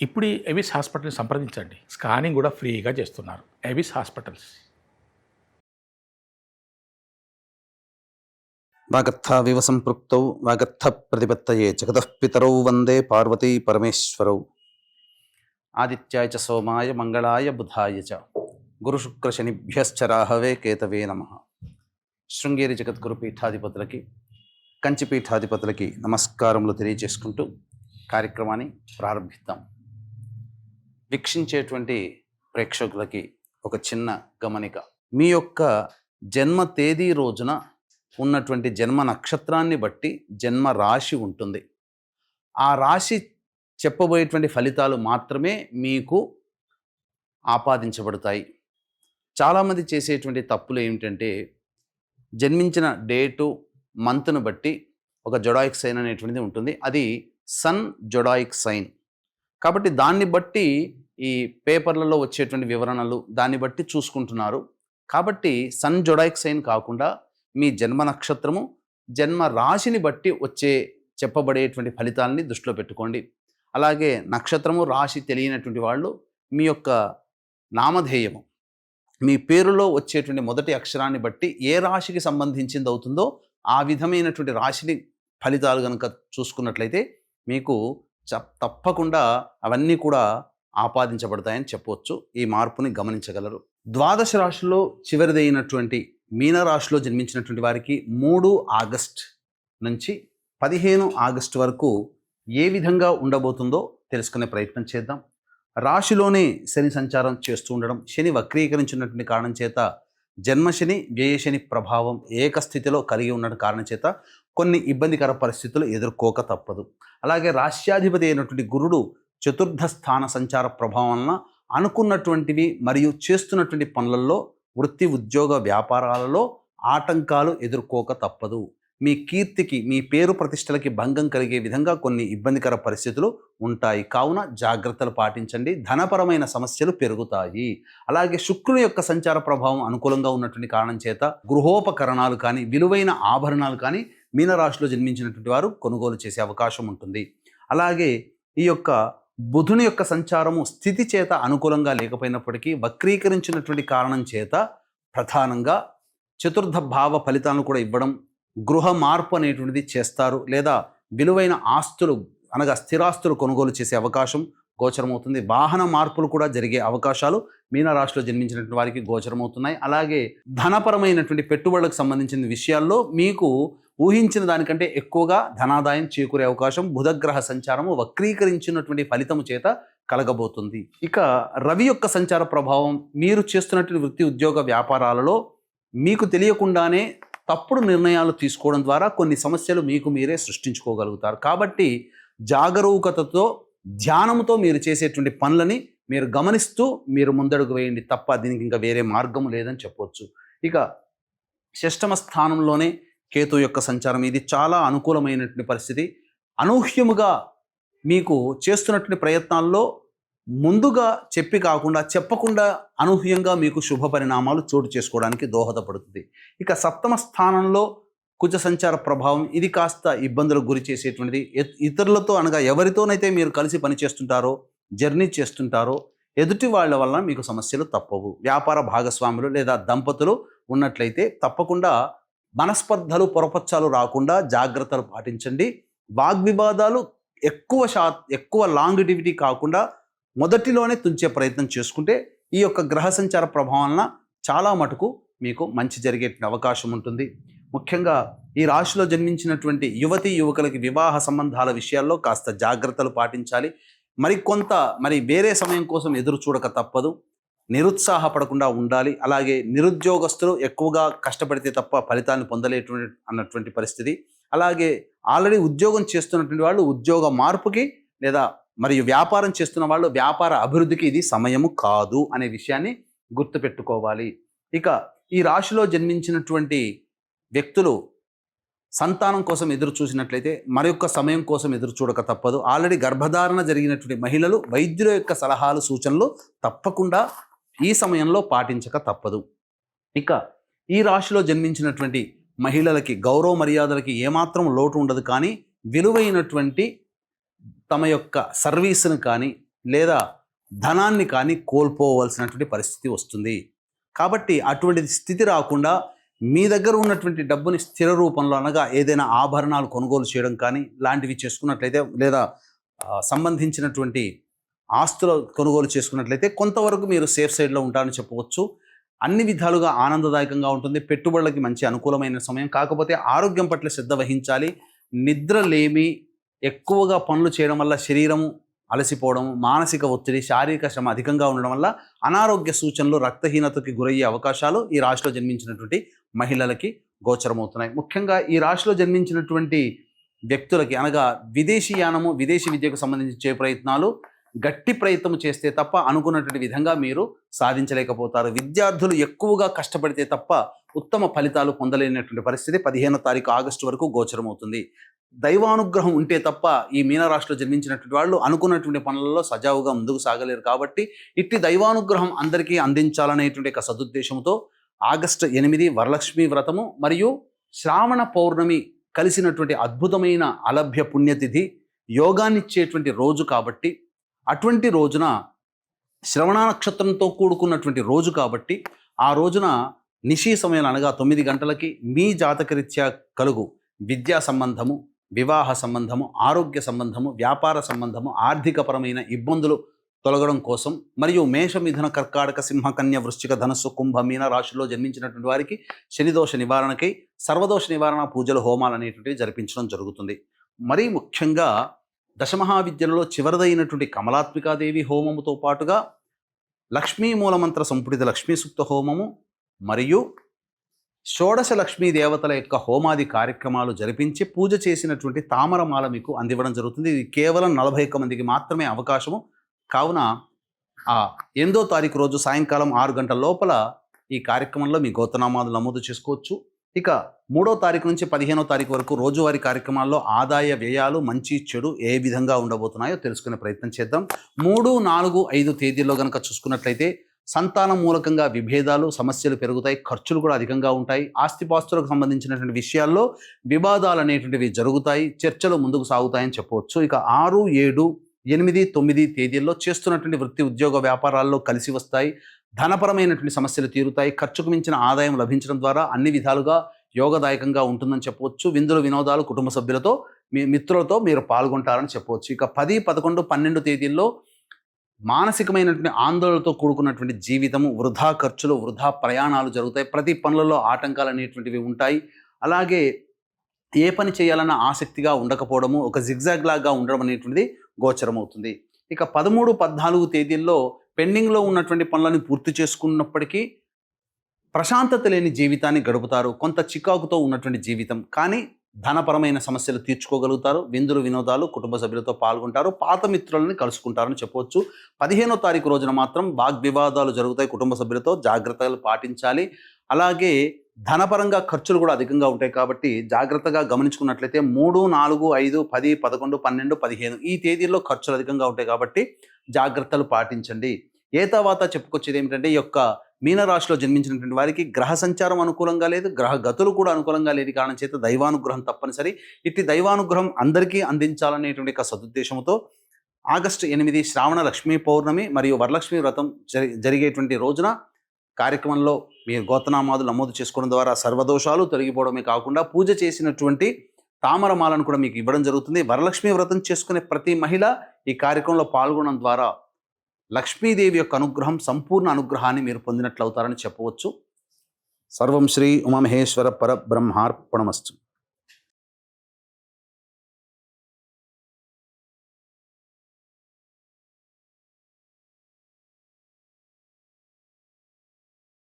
ఇప్పుడు ఎవిస్ హాస్పిటల్ని సంప్రదించండి. స్కానింగ్ కూడా ఫ్రీగా చేస్తున్నారు. Avis hospitals. వాగర్థావివ సంపృక్తౌ వాగత్థ ప్రతిపత్తయే జగతఃపితరౌ వందే పార్వతీ పరమేశ్వరౌ. ఆదిత్యాయ చ సోమాయ మంగళాయ బుధాయ చ. గురుశుక్రశనిభ్యశ్చ రాహవే కేతవే నమ. శృంగేరి జగద్గురు పీఠాధిపతులకి కంచి పీఠాధిపతులకి నమస్కారములు తెలియజేసుకుంటూ కార్యక్రమాన్ని ప్రారంభిద్దాం. వీక్షించేటువంటి ప్రేక్షకులకి ఒక చిన్న గమనిక. మీ యొక్క జన్మ తేదీ రోజున ఉన్నటువంటి జన్మ నక్షత్రాన్ని బట్టి జన్మ రాశి ఉంటుంది. ఆ రాశి చెప్పబోయేటువంటి ఫలితాలు మాత్రమే మీకు ఆపాదించబడతాయి. చాలామంది చేసేటువంటి తప్పులు ఏమిటంటే జన్మించిన డేటు మంత్ను బట్టి ఒక జొడాయిక్ సైన్ అనేటువంటిది ఉంటుంది. అది సన్ జొడాయిక్ సైన్. కాబట్టి దాన్ని బట్టి ఈ పేపర్లలో వచ్చేటువంటి వివరణలు దాన్ని బట్టి చూసుకుంటున్నారు. కాబట్టి సన్ జొడాయిక్ సైన్ కాకుండా మీ జన్మ నక్షత్రము జన్మ రాశిని బట్టి వచ్చే చెప్పబడేటువంటి ఫలితాలని దృష్టిలో పెట్టుకోండి. అలాగే నక్షత్రము రాశి తెలియనటువంటి వాళ్ళు మీ యొక్క నామధేయము మీ పేరులో వచ్చేటువంటి మొదటి అక్షరాన్ని బట్టి ఏ రాశికి సంబంధించింది అవుతుందో ఆ విధమైనటువంటి రాశిని ఫలితాలు కనుక చూసుకున్నట్లయితే మీకు తప్పకుండా అవన్నీ కూడా ఆపాదించబడతాయని చెప్పవచ్చు ఈ మార్పుని గమనించగలరు. ద్వాదశ రాశిలో చివరిదైనటువంటి మీనరాశిలో జన్మించినటువంటి వారికి మూడు ఆగస్ట్ నుంచి పదిహేను ఆగస్టు వరకు ఏ విధంగా ఉండబోతుందో తెలుసుకునే ప్రయత్నం చేద్దాం. రాశిలోనే శని సంచారం చేస్తూ ఉండడం శని వక్రీకరించినటువంటి కారణం చేత జన్మశని వ్యయశని ప్రభావం ఏకస్థితిలో కలిగి ఉన్న కారణం చేత కొన్ని ఇబ్బందికర పరిస్థితులు ఎదుర్కోక తప్పదు. అలాగే రాష్ట్రాధిపతి అయినటువంటి గురుడు చతుర్థ స్థాన సంచార ప్రభావం వలన అనుకున్నటువంటివి మరియు చేస్తున్నటువంటి పనులలో వృత్తి ఉద్యోగ వ్యాపారాలలో ఆటంకాలు ఎదుర్కోక తప్పదు. మీ కీర్తికి మీ పేరు ప్రతిష్టలకి భంగం కలిగే విధంగా కొన్ని ఇబ్బందికర పరిస్థితులు ఉంటాయి. కావున జాగ్రత్తలు పాటించండి. ధనపరమైన సమస్యలు పెరుగుతాయి. అలాగే శుక్రుని యొక్క సంచార ప్రభావం అనుకూలంగా ఉన్నటువంటి కారణం చేత గృహోపకరణాలు కానీ విలువైన ఆభరణాలు కానీ మీనరాశిలో జన్మించినటువంటి వారు కొనుగోలు చేసే అవకాశం ఉంటుంది. అలాగే ఈ యొక్క బుధుని యొక్క సంచారము స్థితి చేత అనుకూలంగా లేకపోయినప్పటికీ వక్రీకరించినటువంటి కారణం చేత ప్రధానంగా చతుర్థ భావ ఫలితాలను కూడా ఇవ్వడం గృహ మార్పు అనేటువంటిది చేస్తారు. లేదా విలువైన ఆస్తులు అనగా స్థిరాస్తులు కొనుగోలు చేసే అవకాశం గోచరమవుతుంది. వాహన మార్పులు కూడా జరిగే అవకాశాలు మీనరాశిలో జన్మించినటువంటి వారికి గోచరమవుతున్నాయి. అలాగే ధనపరమైనటువంటి పెట్టుబడులకు సంబంధించిన విషయాల్లో మీకు ఊహించిన దానికంటే ఎక్కువగా ధనాదాయం చేకూరే అవకాశం బుధగ్రహ సంచారము వక్రీకరించినటువంటి ఫలితము చేత కలగబోతుంది. ఇక రవి యొక్క సంచార ప్రభావం మీరు చేస్తున్నటువంటి వృత్తి ఉద్యోగ వ్యాపారాలలో మీకు తెలియకుండానే తప్పుడు నిర్ణయాలు తీసుకోవడం ద్వారా కొన్ని సమస్యలు మీకు మీరే సృష్టించుకోగలుగుతారు. కాబట్టి జాగరూకతతో ధ్యానంతో మీరు చేసేటువంటి పనులని మీరు గమనిస్తూ మీరు ముందడుగు వేయండి తప్ప దీనికి ఇంకా వేరే మార్గం లేదని చెప్పవచ్చు ఇక షష్టమ స్థానంలోనే కేతు యొక్క సంచారం. ఇది చాలా అనుకూలమైనటువంటి పరిస్థితి. అనూహ్యముగా మీకు చేస్తున్నటువంటి ప్రయత్నాల్లో ముందుగా చెప్పి కాకుండా చెప్పకుండా అనూహ్యంగా మీకు శుభ పరిణామాలు చోటు చేసుకోవడానికి దోహదపడుతుంది. ఇక సప్తమ స్థానంలో కుజ సంచార ప్రభావం ఇది కాస్త ఇబ్బందులకు గురి చేసేటువంటిది. ఇతరులతో అనగా ఎవరితోనైతే మీరు కలిసి పని చేస్తుంటారో జర్నీ చేస్తుంటారో ఎదుటి వాళ్ళ వలన మీకు సమస్యలు తప్పవు. వ్యాపార భాగస్వాములు లేదా దంపతులు ఉన్నట్లయితే తప్పకుండా మనస్పర్ధలు పొరపచ్చాలు రాకుండా జాగ్రత్తలు పాటించండి. వాగ్వివాదాలు ఎక్కువ శా ఎక్కువ లాంగిటివిటీ కాకుండా మొదటిలోనే తుంచే ప్రయత్నం చేసుకుంటే ఈ యొక్క గ్రహ సంచార ప్రభావం వలన చాలా మటుకు మీకు మంచి జరిగే అవకాశం ఉంటుంది. ముఖ్యంగా ఈ రాశిలో జన్మించినటువంటి యువతి యువకులకి వివాహ సంబంధాల విషయాల్లో కాస్త జాగ్రత్తలు పాటించాలి. మరి కొంత మరి వేరే సమయం కోసం ఎదురు చూడక తప్పదు. నిరుత్సాహపడకుండా ఉండాలి. అలాగే నిరుద్యోగస్తులు ఎక్కువగా కష్టపడితే తప్ప ఫలితాన్ని పొందలేటువంటి అన్నటువంటి పరిస్థితి. అలాగే ఆల్రెడీ ఉద్యోగం చేస్తున్నటువంటి వాళ్ళు ఉద్యోగ మార్పుకి లేదా మరియు వ్యాపారం చేస్తున్న వాళ్ళు వ్యాపార అభివృద్ధికి ఇది సమయము కాదు అనే విషయాన్ని గుర్తుపెట్టుకోవాలి. ఇక ఈ రాశిలో జన్మించినటువంటి వ్యక్తులు సంతానం కోసం ఎదురు చూసినట్లయితే మరొక సమయం కోసం ఎదురు చూడక తప్పదు. ఆల్రెడీ గర్భధారణ జరిగినటువంటి మహిళలు వైద్యుల యొక్క సలహాలు సూచనలు తప్పకుండా ఈ సమయంలో పాటించక తప్పదు. ఇక ఈ రాశిలో జన్మించినటువంటి మహిళలకి గౌరవ మర్యాదలకి ఏమాత్రం లోటు ఉండదు కానీ విలువైనటువంటి తమ యొక్క సర్వీస్ను కానీ లేదా ధనాన్ని కానీ కోల్పోవలసినటువంటి పరిస్థితి వస్తుంది. కాబట్టి అటువంటి స్థితి రాకుండా మీ దగ్గర ఉన్నటువంటి డబ్బుని స్థిర రూపంలో అనగా ఏదైనా ఆభరణాలు కొనుగోలు చేయడం కానీ లాంటివి చేసుకున్నట్లయితే లేదా సంబంధించినటువంటి ఆస్తులు కొనుగోలు చేసుకున్నట్లయితే కొంతవరకు మీరు సేఫ్ సైడ్లో ఉంటారని చెప్పవచ్చు. అన్ని విధాలుగా ఆనందదాయకంగా ఉంటుంది. పెట్టుబడులకి మంచి అనుకూలమైన సమయం. కాకపోతే ఆరోగ్యం పట్ల శ్రద్ధ వహించాలి. నిద్ర లేమి ఎక్కువగా పనులు చేయడం వల్ల శరీరము అలసిపోవడం మానసిక ఒత్తిడి శారీరక శ్రమ అధికంగా ఉండడం వల్ల అనారోగ్య సూచనలు రక్తహీనతకి గురయ్యే అవకాశాలు ఈ రాశిలో జన్మించినటువంటి మహిళలకి గోచరమవుతున్నాయి. ముఖ్యంగా ఈ రాశిలో జన్మించినటువంటి వ్యక్తులకి అనగా విదేశీ యానము విదేశీ విద్యకు సంబంధించి చే ప్రయత్నాలు గట్టి ప్రయత్నం చేస్తే తప్ప అనుకున్నటువంటి విధంగా మీరు సాధించలేకపోతారు. విద్యార్థులు ఎక్కువగా కష్టపడితే తప్ప ఉత్తమ ఫలితాలు పొందలేనటువంటి పరిస్థితి పదిహేనో తారీఖు ఆగస్టు వరకు గోచరమవుతుంది. దైవానుగ్రహం ఉంటే తప్ప ఈ మీనరాశిలో జన్మించినటువంటి వాళ్ళు అనుకున్నటువంటి పనులలో సజావుగా ముందుకు సాగలేరు కాబట్టి ఇట్టి దైవానుగ్రహం అందరికీ అందించాలనేటువంటి ఒక సదుద్దేశంతో ఆగస్టు ఎనిమిది వరలక్ష్మి వ్రతము మరియు శ్రావణ పౌర్ణమి కలిసినటువంటి అద్భుతమైన అలభ్య పుణ్యతిథి యోగాన్నిచ్చేటువంటి రోజు కాబట్టి అటువంటి రోజున శ్రవణ నక్షత్రంతో కూడుకున్నటువంటి రోజు కాబట్టి ఆ రోజున నిశీ సమయం అనగా తొమ్మిది గంటలకి మీ జాతకరీత్యా కలుగు విద్యా సంబంధము వివాహ సంబంధము ఆరోగ్య సంబంధము వ్యాపార సంబంధము ఆర్థికపరమైన ఇబ్బందులు తొలగడం కోసం మరియు మేష మిథున కర్కాటక సింహ కన్య వృశ్చిక ధనస్సు కుంభ మీన రాశిలో జన్మించినటువంటి వారికి శనిదోష నివారణకై సర్వదోష నివారణ పూజలు హోమాలు అనేటువంటివి జరిపించడం జరుగుతుంది. మరీ ముఖ్యంగా దశమహావిద్యలలో చివరిదైనటువంటి కమలాత్మికాదేవి హోమముతో పాటుగా లక్ష్మీ మూలమంత్ర సంపుటిత లక్ష్మీ సుప్త హోమము మరియు షోడశ లక్ష్మీ దేవతల యొక్క హోమాది కార్యక్రమాలు జరిపించి పూజ చేసినటువంటి తామరమాల మీకు అందివ్వడం జరుగుతుంది. ఇది కేవలం నలభై ఒక్క మందికి మాత్రమే అవకాశము. కావున ఆ ఎనిమిదో తారీఖు రోజు సాయంకాలం ఆరు గంటల లోపల ఈ కార్యక్రమంలో మీ గోతనామాలు నమోదు చేసుకోవచ్చు. ఇక మూడో తారీఖు నుంచి పదిహేనో తారీఖు వరకు రోజువారీ కార్యక్రమాల్లో ఆదాయ వ్యయాలు మంచి చెడు ఏ విధంగా ఉండబోతున్నాయో తెలుసుకునే ప్రయత్నం చేద్దాం. మూడు నాలుగు ఐదు తేదీల్లో కనుక చూసుకున్నట్లయితే సంతానం మూలకంగా విభేదాలు సమస్యలు పెరుగుతాయి ఖర్చులు కూడా అధికంగా ఉంటాయి. ఆస్తిపాస్తులకు సంబంధించినటువంటి విషయాల్లో వివాదాలు అనేటువంటివి జరుగుతాయి చర్చలు ముందుకు సాగుతాయని చెప్పవచ్చు. ఇక ఆరు ఏడు ఎనిమిది తొమ్మిది తేదీల్లో చేస్తున్నటువంటి వృత్తి ఉద్యోగ వ్యాపారాల్లో కలిసి వస్తాయి. ధనపరమైనటువంటి సమస్యలు తీరుతాయి. ఖర్చుకు మించిన ఆదాయం లభించడం ద్వారా అన్ని విధాలుగా యోగదాయకంగా ఉంటుందని చెప్పవచ్చు. విందులు వినోదాలు కుటుంబ సభ్యులతో మీ మిత్రులతో మీరు పాల్గొంటారని చెప్పవచ్చు. ఇక పది పదకొండు పన్నెండు తేదీల్లో మానసికమైనటువంటి ఆందోళనతో కూడుకున్నటువంటి జీవితము వృధా ఖర్చులు వృధా ప్రయాణాలు జరుగుతాయి. ప్రతి పనులలో ఆటంకాలు అనేటువంటివి ఉంటాయి. అలాగే ఏ పని చేయాలన్న ఆసక్తిగా ఉండకపోవడము ఒక జిగ్జాగ్ లాగా ఉండడం అనేటువంటిది గోచరమవుతుంది. ఇక పదమూడు పద్నాలుగు తేదీల్లో పెండింగ్లో ఉన్నటువంటి పనులను పూర్తి చేసుకున్నప్పటికీ ప్రశాంతత లేని జీవితాన్ని గడుపుతారు. కొంత చికాకుతో ఉన్నటువంటి జీవితం. కానీ ధనపరమైన సమస్యలు తీర్చుకోగలుగుతారు. విందులు వినోదాలు కుటుంబ సభ్యులతో పాల్గొంటారు. పాత మిత్రులని కలుసుకుంటారని చెప్పవచ్చు. పదిహేనో తారీఖు రోజున మాత్రం వాగ్వివాదాలు జరుగుతాయి కుటుంబ సభ్యులతో. జాగ్రత్తలు పాటించాలి. అలాగే ధనపరంగా ఖర్చులు కూడా అధికంగా ఉంటాయి కాబట్టి జాగ్రత్తగా గమనించుకున్నట్లయితే మూడు నాలుగు ఐదు పది పదకొండు పన్నెండు పదిహేను ఈ తేదీల్లో ఖర్చులు అధికంగా ఉంటాయి కాబట్టి జాగ్రత్తలు పాటించండి. ఏ తర్వాత చెప్పుకొచ్చేది ఏమిటంటే ఈ యొక్క మీనరాశిలో జన్మించినటువంటి వారికి గ్రహ సంచారం అనుకూలంగా లేదు గ్రహ గతులు కూడా అనుకూలంగా లేదు కారణం చేత దైవానుగ్రహం తప్పనిసరి. ఇట్టి దైవానుగ్రహం అందరికీ అందించాలనేటువంటి ఒక సదుద్దేశంతో ఆగస్టు ఎనిమిది శ్రావణ లక్ష్మీ పౌర్ణమి మరియు వరలక్ష్మి వ్రతం జరి జరిగేటువంటి రోజున కార్యక్రమంలో మీరు గోతనామాదులు నమోదు చేసుకోవడం ద్వారా సర్వదోషాలు తొలగిపోవడమే కాకుండా పూజ చేసినటువంటి తామరమాలను కూడా మీకు ఇవ్వడం జరుగుతుంది. వరలక్ష్మి వ్రతం చేసుకునే ప్రతి మహిళ ఈ కార్యక్రమంలో పాల్గొనడం ద్వారా లక్ష్మీదేవి యొక్క అనుగ్రహం సంపూర్ణ అనుగ్రహాన్ని మీరు పొందినట్లు అవుతారని చెప్పవచ్చు. సర్వం శ్రీ ఉమామహేశ్వర పరబ్రహ్మార్పణమస్తు